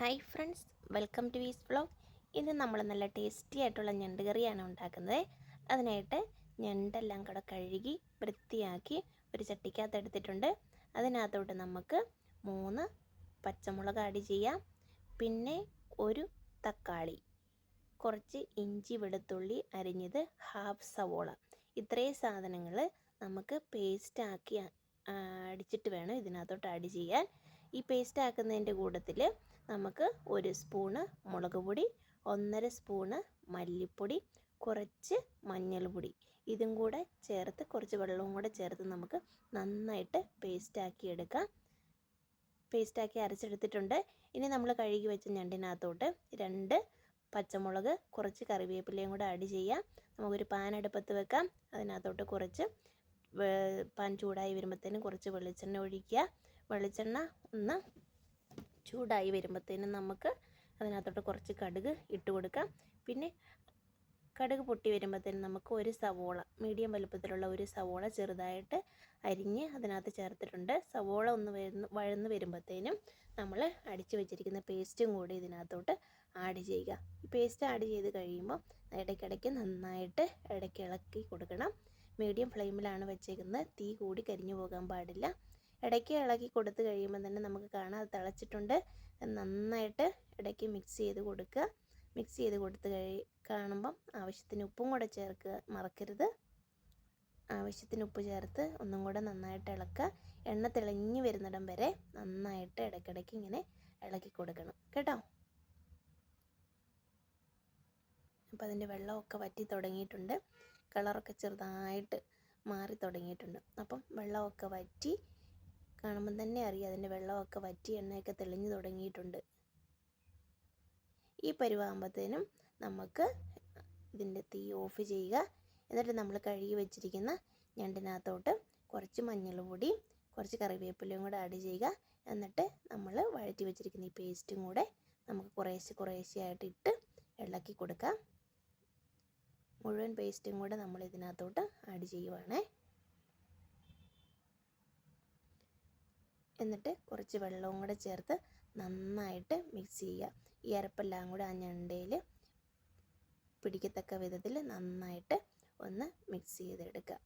Hi friends welcome to Vees vlog. ഇന്ന് നമ്മൾ നല്ല ടേസ്റ്റി ആയിട്ടുള്ള ഞണ്ട് കറിയാണ് ഉണ്ടാക്കുന്നത്. അതിനായിട്ട് ഞണ്ടെല്ലാം കൂടെ കഴുകി വൃത്തിയാക്കി ഒരു ചട്ടിക്കകത്ത് എടുത്തിട്ടുണ്ട്. അതിനകത്തോട്ട് നമുക്ക് മൂന്ന് പച്ചമുളക് ആഡ് ചെയ്യാം. പിന്നെ ഒരു തക്കാളി കുറച്ച് ഇഞ്ചി വെളുത്തുള്ളി അരിഞ്ഞത് ഹാഫ് സവോള. ഇത്രയും സാധനങ്ങൾ നമുക്ക് പേസ്റ്റാക്കി അടിച്ചിട്ട് വേണം ഇതിനകത്തോട്ട് ആഡ് ചെയ്യാൻ. ഈ പേസ്റ്റ് ആക്കുന്നതിന്റെ കൂട്ടത്തിൽ നമുക്ക് ഒരു സ്പൂണ് മുളക് പൊടി ഒന്നര സ്പൂണ് മല്ലിപ്പൊടി കുറച്ച് മഞ്ഞൾപ്പൊടി ഇതും കൂടെ ചേർത്ത് കുറച്ച് വെള്ളവും കൂടെ ചേർത്ത് നമുക്ക് നന്നായിട്ട് പേസ്റ്റാക്കി എടുക്കാം. പേസ്റ്റാക്കി അരച്ചെടുത്തിട്ടുണ്ട്. ഇനി നമ്മൾ കഴുകി വെച്ച ഞണ്ടിനകത്തോട്ട് രണ്ട് പച്ചമുളക് കുറച്ച് കറിവേപ്പിലയും കൂടെ ആഡ് ചെയ്യാം. നമുക്കൊരു പാൻ അടുപ്പത്ത് വെക്കാം. അതിനകത്തോട്ട് കുറച്ച് പാൻ ചൂടായി വരുമ്പോഴത്തേനും കുറച്ച് വെളിച്ചെണ്ണ ഒഴിക്കുക. വെളിച്ചെണ്ണ ഒന്ന് ചൂടായി വരുമ്പോഴത്തേനും നമുക്ക് അതിനകത്തോട്ട് കുറച്ച് കടുക് ഇട്ട് കൊടുക്കാം. പിന്നെ കടുക് പൊട്ടി വരുമ്പോഴത്തേനും നമുക്ക് ഒരു സവോള മീഡിയം വലുപ്പത്തിലുള്ള ഒരു സവോള ചെറുതായിട്ട് അരിഞ്ഞ് അതിനകത്ത് ചേർത്തിട്ടുണ്ട്. സവോള ഒന്ന് വരുന്ന വഴന്ന് വരുമ്പോഴത്തേനും നമ്മൾ അടിച്ചു വെച്ചിരിക്കുന്ന പേസ്റ്റും കൂടി ഇതിനകത്തോട്ട് ആഡ് ചെയ്യുക. ഈ പേസ്റ്റ് ആഡ് ചെയ്ത് കഴിയുമ്പോൾ ഇടയ്ക്കിടയ്ക്ക് നന്നായിട്ട് ഇടയ്ക്ക് ഇളക്കി കൊടുക്കണം. മീഡിയം ഫ്ലെയിമിലാണ് വെച്ചേക്കുന്നത്. തീ കൂടി കരിഞ്ഞു പോകാൻ പാടില്ല. ഇടയ്ക്ക് ഇളക്കി കൊടുത്ത് കഴിയുമ്പോൾ തന്നെ നമുക്ക് കാണാം. അത് തിളച്ചിട്ടുണ്ട്. നന്നായിട്ട് ഇടയ്ക്ക് മിക്സ് ചെയ്ത് കൊടുക്കുക. മിക്സ് ചെയ്ത് കൊടുത്ത് കഴി കാണുമ്പം ആവശ്യത്തിന് ഉപ്പും കൂടെ ചേർക്കുക. മറക്കരുത്. ആവശ്യത്തിന് ഉപ്പ് ചേർത്ത് ഒന്നും കൂടെ നന്നായിട്ട് ഇളക്കുക. എണ്ണ തിളങ്ങി വരുന്നിടം വരെ നന്നായിട്ട് ഇടയ്ക്കിടയ്ക്ക് ഇങ്ങനെ ഇളക്കി കൊടുക്കണം. കേട്ടോ? അപ്പോൾ അതിന്റെ വെള്ളമൊക്കെ വറ്റി തുടങ്ങിയിട്ടുണ്ട്. കളറൊക്കെ ചെറുതായിട്ട് മാറി തുടങ്ങിയിട്ടുണ്ട്. അപ്പം വെള്ളമൊക്കെ വറ്റി കാണുമ്പം തന്നെ അറിയാം അതിന്റെ വെള്ളമൊക്കെ വറ്റി എണ്ണയൊക്കെ തെളിഞ്ഞു തുടങ്ങിയിട്ടുണ്ട്. ഈ പരുവാകുമ്പോഴത്തേനും നമുക്ക് ഇതിന്റെ തീ ഓഫ് ചെയ്യുക. എന്നിട്ട് നമ്മൾ കഴുകി വെച്ചിരിക്കുന്ന ഞണ്ടിനകത്തോട്ട് കുറച്ച് മഞ്ഞൾപ്പൊടി കുറച്ച് കറിവേപ്പിലയും കൂടെ ആഡ് ചെയ്യുക. എന്നിട്ട് നമ്മൾ വഴറ്റി വെച്ചിരിക്കുന്ന ഈ പേസ്റ്റും കൂടെ നമുക്ക് കുറേശ്ശെ കുറേശ്ശെയായിട്ട് ഇട്ട് ഇളക്കി കൊടുക്കാം. മുഴുവൻ പേസ്റ്റും കൂടെ നമ്മൾ ഇതിനകത്തോട്ട് ആഡ് ചെയ്യുവാണേ. എന്നിട്ട് കുറച്ച് വെള്ളവും കൂടെ ചേർത്ത് നന്നായിട്ട് മിക്സ് ചെയ്യുക. ഈ അരപ്പെല്ലാം കൂടെ ആ ഞണ്ടയിൽ പിടിക്കത്തക്ക വിധത്തിൽ നന്നായിട്ട് ഒന്ന് മിക്സ് ചെയ്തെടുക്കുക.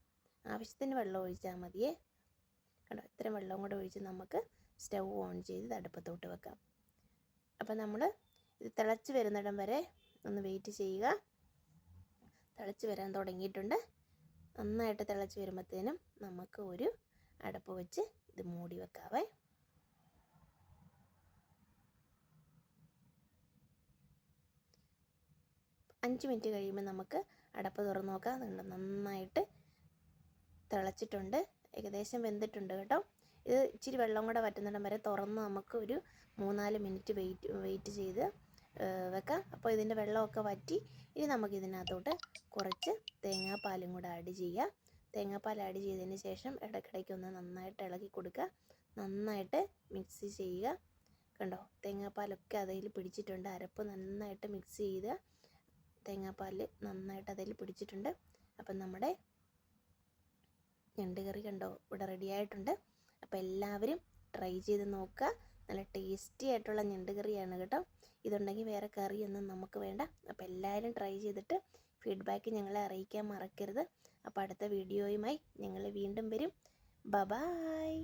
ആവശ്യത്തിന് വെള്ളം ഒഴിച്ചാൽ മതിയേ. കണ്ടോ? ഇത്രയും വെള്ളം കൂടെ ഒഴിച്ച് നമുക്ക് സ്റ്റൗ ഓൺ ചെയ്ത് അടുപ്പത്തോട്ട് വെക്കാം. അപ്പം നമ്മൾ ഇത് തിളച്ച് വരുന്നിടം വരെ ഒന്ന് വെയിറ്റ് ചെയ്യുക. തിളച്ച് വരാൻ തുടങ്ങിയിട്ടുണ്ട്. നന്നായിട്ട് തിളച്ച് വരുമ്പോഴത്തേനും നമുക്ക് ഒരു അടപ്പ് വെച്ച് ഇത് മൂടി വെക്കാവേ. അഞ്ച് മിനിറ്റ് കഴിയുമ്പോൾ നമുക്ക് അടപ്പ് തുറന്ന് നോക്കാം. നന്നായിട്ട് തിളച്ചിട്ടുണ്ട്. ഏകദേശം വെന്തിട്ടുണ്ട് കേട്ടോ. ഇത് ഇച്ചിരി വെള്ളം കൂടെ വറ്റുന്നിടം വരെ തുറന്ന് നമുക്ക് ഒരു മൂന്നാൽ മിനിറ്റ് വെയിറ്റ് വെയിറ്റ് ചെയ്ത് വെക്കാം. അപ്പോൾ ഇതിന്റെ വെള്ളമൊക്കെ വറ്റി ഇനി നമുക്ക് ഇതിനകത്തോട്ട് കുറച്ച് തേങ്ങാപ്പാലും കൂടെ ആഡ് ചെയ്യാം. തേങ്ങാപ്പാൽ ആഡ് ചെയ്തതിന് ശേഷം ഇടയ്ക്കിടയ്ക്ക് ഒന്ന് നന്നായിട്ട് ഇളക്കി കൊടുക്കുക. നന്നായിട്ട് മിക്സ് ചെയ്യുക. കണ്ടോ? തേങ്ങാപ്പാലൊക്കെ അതിൽ പിടിച്ചിട്ടുണ്ട്. അരപ്പ് നന്നായിട്ട് മിക്സ് ചെയ്ത് തേങ്ങാപ്പാൽ നന്നായിട്ട് അതിൽ പിടിച്ചിട്ടുണ്ട്. അപ്പം നമ്മുടെ ഞണ്ട് കറി കണ്ടോ? ഇവിടെ റെഡി ആയിട്ടുണ്ട്. അപ്പോൾ എല്ലാവരും ട്രൈ ചെയ്ത് നോക്കുക. നല്ല ടേസ്റ്റി ആയിട്ടുള്ള ഞണ്ട് കറിയാണ് കേട്ടോ. ഇതുണ്ടെങ്കിൽ വേറെ കറിയൊന്നും നമുക്ക് വേണ്ട. അപ്പോൾ എല്ലാവരും ട്രൈ ചെയ്തിട്ട് ഫീഡ്ബാക്ക് ഞങ്ങളെ അറിയിക്കാൻ മറക്കരുത്. അപ്പോൾ അടുത്ത വീഡിയോയുമായി ഞങ്ങൾ വീണ്ടും വരും. Bye-bye bye